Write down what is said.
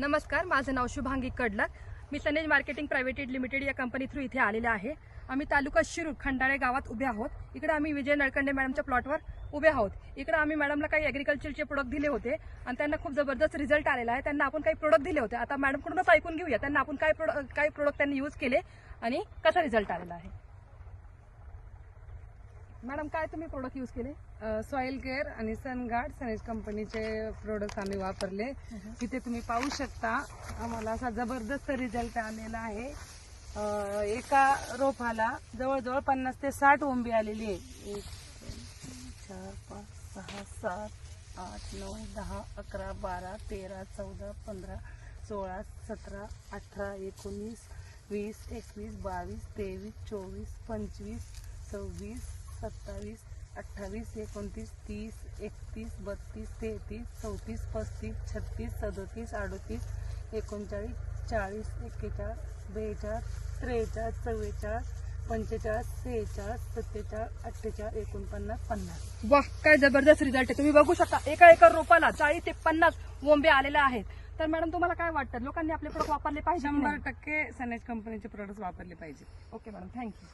नमस्कार माझं नाव शुभांगी कडलक. मी सनेज मार्केटिंग प्रायव्हेटेड लिमिटेड या कंपनी थ्रू इथे आलेले आहे. आम्ही तालुका शिरूर खंडाळे गावात उभे आहोत. इकडे आम्ही विजय नळकंडे मॅडमच्या प्लॉटवर उभे आहोत. इकडे आम्ही मॅडमला काही ॲग्रिकल्चरचे प्रोडक्ट दिले होते आणि त्यांना खूप जबरदस्त रिझल्ट आलेला आहे. त्यांना आपण काही प्रोडक्ट दिले होते. आता मॅडमकडूनच ऐकून घेऊया. त्यांना आपण काय प्रोडक्ट काय प्रोडक्ट त्यांनी यूज केले आणि कसा रिझल्ट आलेला आहे. मॅडम काय तुम्ही प्रोडक्ट यूज केले? सॉइल केअर आणि सनगार्ड सनेज कंपनीचे प्रोडक्ट आम्ही वापरले. तिथे तुम्ही पाहू शकता. आम्हाला असा जबरदस्त रिझल्ट आलेला आहे. एका रोपाला जवळजवळ पन्नास ते साठ ओंबी आलेली आहे. एक चार पाच सहा सात आठ नऊ दहा अकरा बारा तेरा चौदा पंधरा सोळा सतरा अठरा एकोणीस वीस एकवीस बावीस तेवीस चोवीस पंचवीस सव्वीस सत्तावीस अठ्ठावीस एकोणतीस तीस एकतीस बत्तीस तेहतीस चौतीस पस्तीस छत्तीस सदोतीस अडोतीस एकोणचाळीस चाळीस एक्केचाळीस बेचाळीस त्रेचाळीस चव्वेचाळीस पंचेचाळीस सेहेचाळीस सत्तेचाळीस अठ्ठेचाळीस एकोणपन्नास पन्नास. वा काय जबरदस्त रिझल्ट आहे. तुम्ही बघू शकता एका एका रोपाला चाळीस ते पन्नास वोंबे आलेल्या आहेत. तर मॅडम तुम्हाला काय वाटतं? लोकांनी आपले प्रोडक्ट वापरले पाहिजे शंभर? टक्के सनेज कंपनीचे प्रोडक्ट वापरले पाहिजे ओके मॅडम थँक्यू